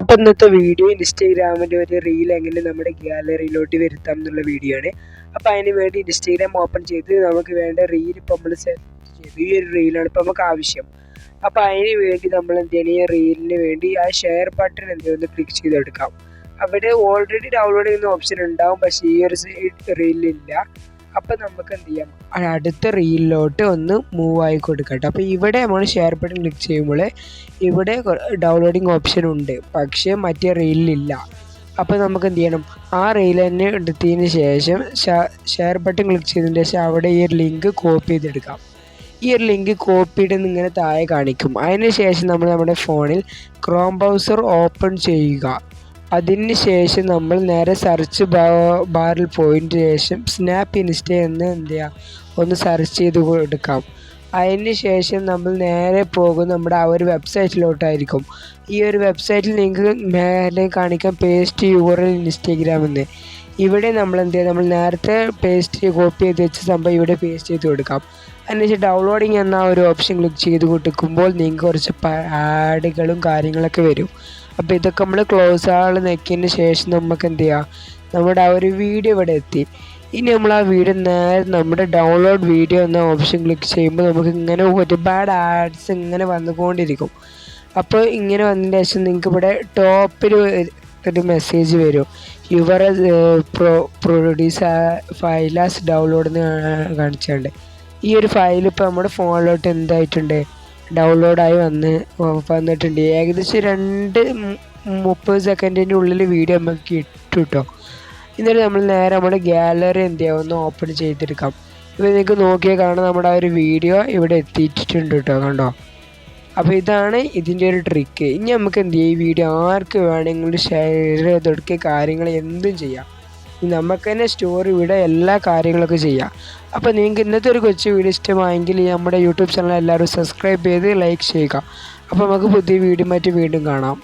അപ്പോൾ ഇന്നത്തെ വീഡിയോ ഇൻസ്റ്റാഗ്രാമിന്റെ ഒരു റീൽ എങ്ങനെ നമ്മുടെ ഗ്യാലറിയിലോട്ട് വരുത്താം എന്നുള്ള വീഡിയോ ആണ്. അപ്പോൾ അതിന് വേണ്ടി ഇൻസ്റ്റാഗ്രാം ഓപ്പൺ ചെയ്ത് നമുക്ക് വേണ്ട റീൽ ഇപ്പോൾ നമ്മൾ സെലക്ട് ചെയ്ത് ഈ ഒരു റീലാണ് ഇപ്പോൾ നമുക്ക് ആവശ്യം. അപ്പോൾ അതിന് വേണ്ടി നമ്മൾ എന്ത് ചെയ്യണം? ഈ റീലിന് വേണ്ടി ആ ഷെയർ ബട്ടൺ എന്ത് ഒന്ന് ക്ലിക്ക് ചെയ്തെടുക്കാം. അവിടെ ഓൾറെഡി ഡൗൺലോഡ് ചെയ്യുന്ന ഓപ്ഷൻ ഉണ്ടാവും. പക്ഷേ ഈ ഒരു റീലിലില്ല അപ്പം നമുക്ക് എന്ത് ചെയ്യാം? അടുത്ത റീലിലോട്ട് ഒന്ന് മൂവ് ആയി കൊടുക്കട്ടെ അപ്പോൾ ഇവിടെ നമ്മൾ ഷെയർ ബട്ടൺ ക്ലിക്ക് ചെയ്യുമ്പോൾ ഇവിടെ ഡൗൺലോഡിങ് ഓപ്ഷൻ ഉണ്ട്. പക്ഷേ മറ്റേ റീലിലില്ല അപ്പോൾ നമുക്ക് എന്ത് ചെയ്യണം? ആ റീൽ തന്നെ എടുത്തതിന് ശേഷം ഷെയർ ബട്ടൺ ക്ലിക്ക് ചെയ്തതിന് ശേഷം അവിടെ ഈ ഒരു ലിങ്ക് കോപ്പി ചെയ്തെടുക്കാം. ഈ ഒരു ലിങ്ക് കോപ്പിയുടെ ഇങ്ങനെ താഴെ കാണിക്കും. അതിന് ശേഷം നമ്മൾ നമ്മുടെ ഫോണിൽ ക്രോം ബ്രൗസർ ഓപ്പൺ ചെയ്യുക. അതിന് ശേഷം നമ്മൾ നേരെ സെർച്ച് ബാറിൽ പോയതിന് ശേഷം സ്നാപ്പ് ഇൻസ്റ്റ എന്ന് എന്ത് ചെയ്യുക ഒന്ന് സെർച്ച് ചെയ്ത് കൊടുക്കാം അതിന് ശേഷം നമ്മൾ നേരെ പോകും നമ്മുടെ ആ ഒരു വെബ്സൈറ്റിലോട്ടായിരിക്കും. ഈ ഒരു വെബ്സൈറ്റിൽ നിങ്ങൾക്ക് മേലെ കാണിക്കാം പേസ്റ്റ് യുവറിൽ ഇൻസ്റ്റാഗ്രാം എന്ന് ഇവിടെ നമ്മൾ എന്ത് ചെയ്യുക നമ്മൾ നേരത്തെ പേസ്റ്റ് കോപ്പി ചെയ്ത് വെച്ച സംഭവം ഇവിടെ പേസ്റ്റ് ചെയ്ത് കൊടുക്കാം. അതിനുശേഷം ഡൗൺലോഡിങ് എന്ന ഒരു ഓപ്ഷൻ ക്ലിക്ക് ചെയ്ത് കൊടുക്കുമ്പോൾ നിങ്ങൾക്ക് കുറച്ച് ആഡുകളും കാര്യങ്ങളൊക്കെ വരും. അപ്പോൾ ഇതൊക്കെ നമ്മൾ ക്ലോസ് ആൾ നെക്കിയതിന് ശേഷം നമുക്ക് എന്ത് ചെയ്യാം നമ്മുടെ ആ ഒരു വീഡിയോ ഇവിടെ എത്തി. ഇനി നമ്മൾ ആ വീഡിയോ നേരെ നമ്മുടെ ഡൗൺലോഡ് വീഡിയോ എന്ന ഓപ്ഷൻ ക്ലിക്ക് ചെയ്യുമ്പോൾ നമുക്ക് ഇങ്ങനെ ഒരുപാട് ആഡ്സ് ഇങ്ങനെ വന്നുകൊണ്ടിരിക്കും. അപ്പോൾ ഇങ്ങനെ വന്നതിന് ശേഷം നിങ്ങൾക്ക് ഇവിടെ ടോപ്പിൽ ഒരു മെസ്സേജ് വരും. Your pro produce files download എന്ന് കാണിച്ചുണ്ട്. ഈ ഒരു ഫയൽ ഇപ്പോൾ നമ്മുടെ ഫോണിലോട്ട് എന്തായിട്ടുണ്ട്? ഡൗൺലോഡായി വന്ന് വന്നിട്ടുണ്ട്. ഏകദേശം രണ്ട് മുപ്പത് സെക്കൻഡിന്റെ ഉള്ളിൽ വീഡിയോ നമുക്ക് കിട്ടും കേട്ടോ എന്നിട്ട് നമ്മൾ നേരെ നമ്മുടെ ഗാലറി എന്ത് ചെയ്യാം ഒന്ന് ഓപ്പൺ ചെയ്തെടുക്കാം. ഇപ്പോൾ നിങ്ങൾക്ക് നോക്കിയാൽ കാണാം നമ്മുടെ ആ ഒരു വീഡിയോ ഇവിടെ എത്തിയിട്ടുണ്ട് കേട്ടോ കണ്ടോ? അപ്പോൾ ഇതാണ് ഇതിന്റെ ഒരു ട്രിക്ക് ഇനി നമുക്ക് എന്ത് ചെയ്യാം? ഈ വീഡിയോ ആർക്ക് വേണമെങ്കിലും ഷെയർ ചെയ്ത് കൊടുക്കുക കാര്യങ്ങൾ എന്തും ചെയ്യാം. നമുക്ക് തന്നെ സ്റ്റോറി ഇവിടെ എല്ലാ കാര്യങ്ങളൊക്കെ ചെയ്യാം. അപ്പോൾ നിങ്ങൾക്ക് ഇന്നത്തെ ഒരു കൊച്ചു വീഡിയോ ഇഷ്ടമായെങ്കിൽ നമ്മുടെ യൂട്യൂബ് ചാനൽ എല്ലാവരും സബ്സ്ക്രൈബ് ചെയ്ത് ലൈക്ക് ചെയ്യുക. അപ്പോൾ നമുക്ക് പുതിയ വീഡിയോ മറ്റ് വീണ്ടും കാണാം.